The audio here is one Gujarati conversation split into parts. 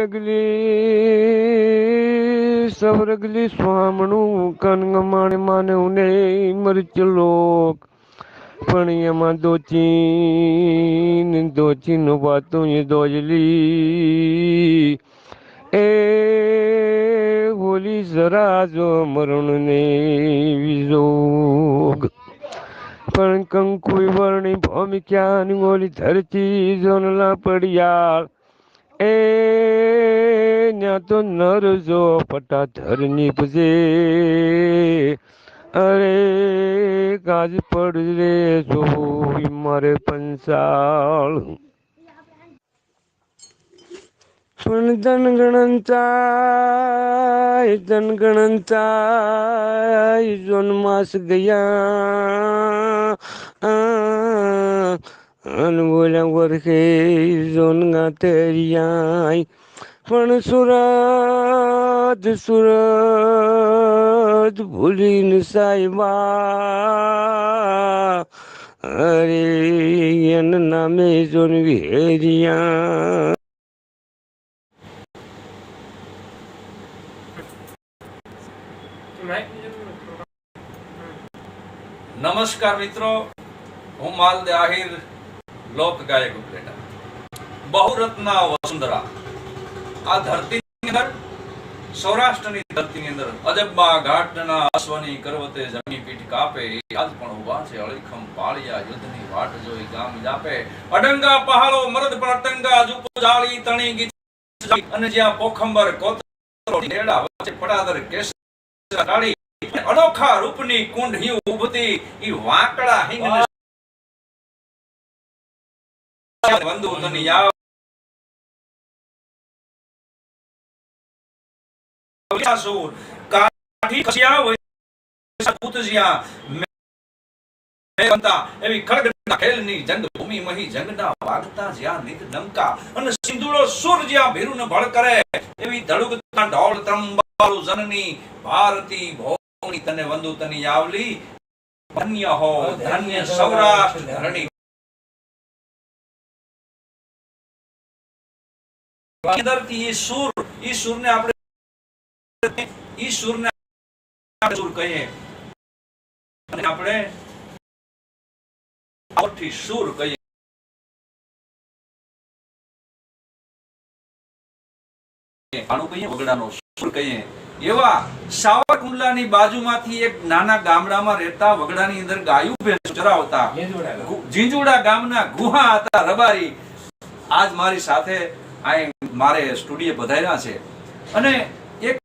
અગલી સવરગલી સ્વામણું કનગમાણે માને ઉને મરચલોક પણ એમાં દોચીન દોચીન વાતો એ દોજલી એ બોલી જરા જો મરણ ને વિજોગ પણ કંકુઈ વર્ણી ભૂમિક્યાની ઓલી ધરતી જોનલા પડ્યા એ ન્યા તો નર જો પટા ધરની પજે અરે કાજ પડ રે જો મારે પંચાળ. પણ જનગણંતાય જનગણંતાય જોન માસ ગયા. અન બોલ્યા વરખે જોન ગાતરિયાય પણ સુરત સુરજ ભૂલીને સાહેબા અરે, એન નામે જોન વિહેરિયા નમસ્કાર મિત્રો, હું માલદે આહિર લોક ગાયક ઉપલેટા. બહુરત્ના વસુંધરા. આ ધરતીની અંદર સૌરાષ્ટ્રની ધરતીની અંદર અજબ્બા ઘાટના અશ્વની કરવતે જમી પીઠ કાપે આજ પણ ઊભા છે અળીખમ પાળિયા યુદ્ધની વાટ જોઈ ગામ જાપે. અડંગા પહાડો મરદ પર અટંગા જુપો જાળી તણી ગીચ અને જ્યાં પોખંબર કોતરો નેડા વચ્ચે પડાદર કેસ ડાળી અનોખા રૂપની કુંડ હી ઉભતી ઈ વાંકડા હિંગ વંદુ તની યાવ સૂર કાઠી ખસિયા વૈસા પૂતજિયા મેંતા એવી ખડગના ખેલની જંગ ભૂમિ મહી જંગના વાગતા જ્યાં નિત ડંકા અને સિંધુડો સુર જ્યાં ભીરુને ભળ કરે એવી ધડુગતા ઢોળ ત્રંબાળુ જનની ભારતી ભૌની તને વંદુ તની આવલી ધન્ય હો ધન્ય સૌરાષ્ટ્ર ધરણી અંદરથી એ સુર એ સુરને આપણે ઈ સુરને સુર કહીએ. અને આપણે આવઠી સુર કહીએ. વગડાનો સુર કહીએ. એવા સાવરકુંડલાની બાજુમાંથી એક નાના ગામડામાં રહેતા વગડાની અંદર ગાયું ભેંસ ચરાવતા જીંજુડા ગામના ગુહા હતા રબારી. આજ મારી સાથે અહીં મારે સ્ટુડિયો પધાર્યા છે. અને એક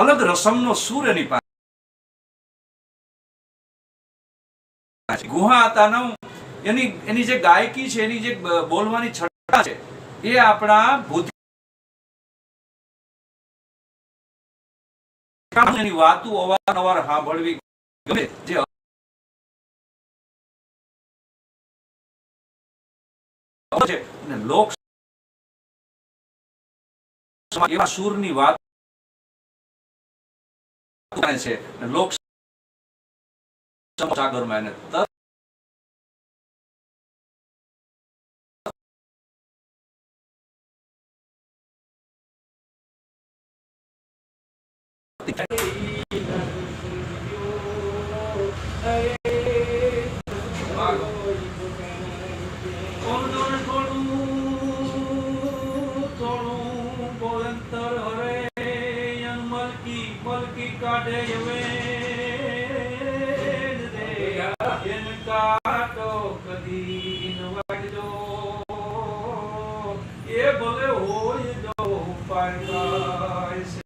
અલગ રસમનો સૂર એની પાસે. ગુહા હતા એની એની જે ગાયકી છે, એની જે બોલવાની છટા છે, એ આપણા ભૂત એની વાતો અવારનવાર સાંભળવી ગમે જે છે. લોક એવા સૂરની વાત છે. લોક સાગરમાં એને એ ભલે હોય જો પાડવાય છે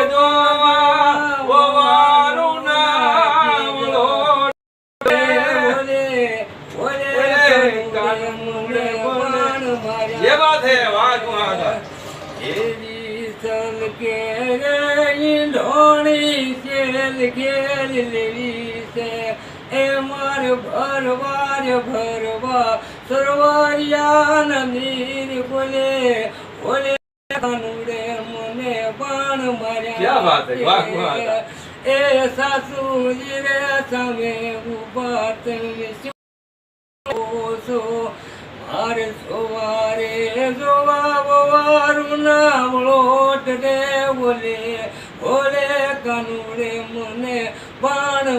ભરવાર ભરવા સરવારિયા નીર બોલે બોલે કાનુડે મને બાણ માર્યા. એ સાસુજી રે સામે ઊભા તમે શું છો. મારે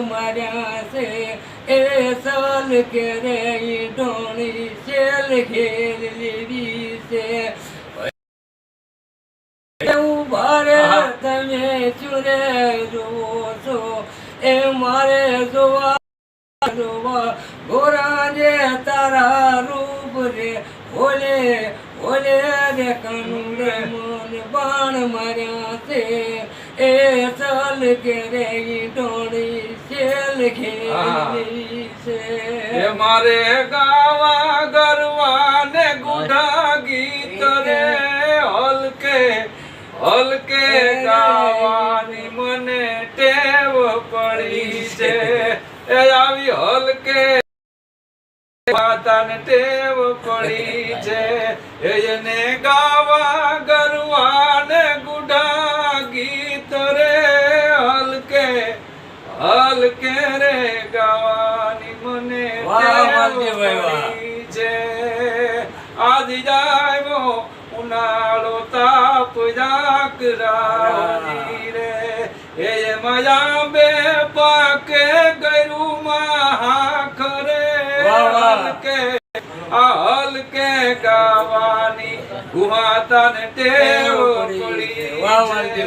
માર્યા છે. એ સાલ કે રે ઈ ઢોણી શેલ ઘેર લીધી છે. એવું ભારે આહા. તમે ચુરે જોવો છો. એ મારે જોવા જોવા ગોરા જે તારા રૂપ રે. ઓલે ઓલે રે કાનુડે મન બાણ માર્યા છે. એ ચાલ કે રે ઈ છે મારે ગાવા ગરવાને ગુઢા ગીત રે હલકે હલકે હલકે રે ગાવાની મને છે. આદિ જાયવો ઉનાળો તાપ જાકરાની રે. એ મજા બે પાકે ગયું મહાખરે. હલકે હલકે ગાવાની ગુહાતાને ટેવ પડી વાહ, વાહ. છે.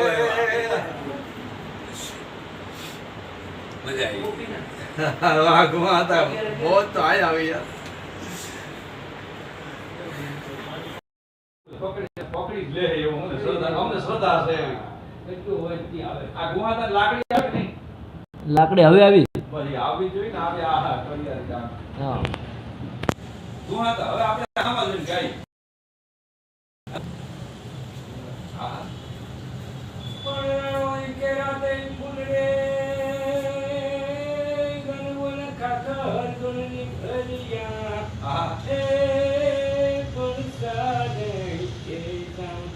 મજા આવી. વાહ ગુહાતા બહુ તો આયા આવી પકડી પકડી જ લે એવું અમને શ્રદ્ધા અમને શ્રદ્ધા છે એવી. આ ગુહાતા લાકડી આવે ને લાકડી હવે આવી? પછી આવી જોઈ ને આવે આ હા. ગુહાતા હવે આપણે આમાં જઈને ગાઈ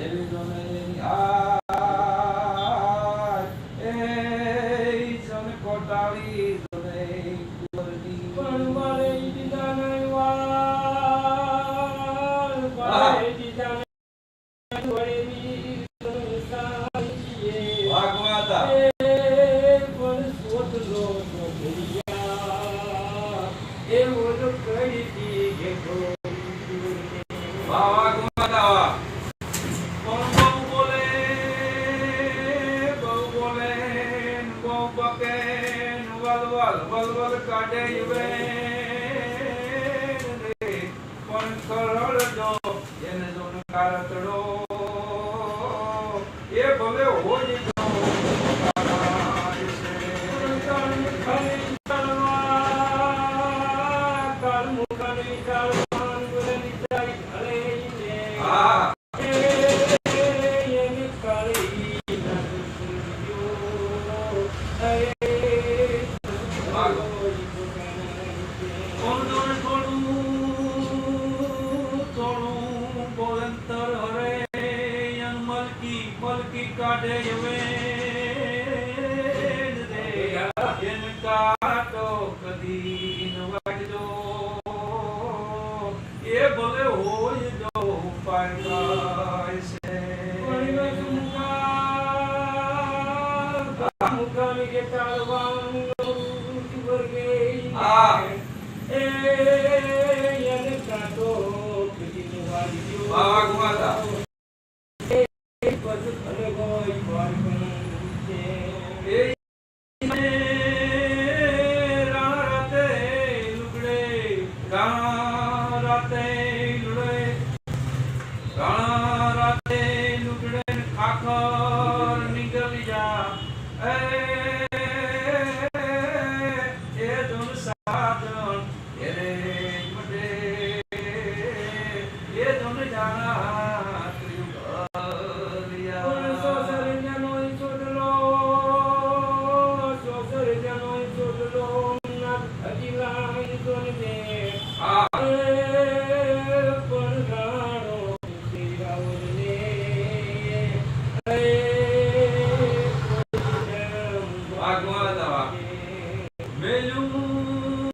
જેવી ગમે એની હાલ એ એને હા.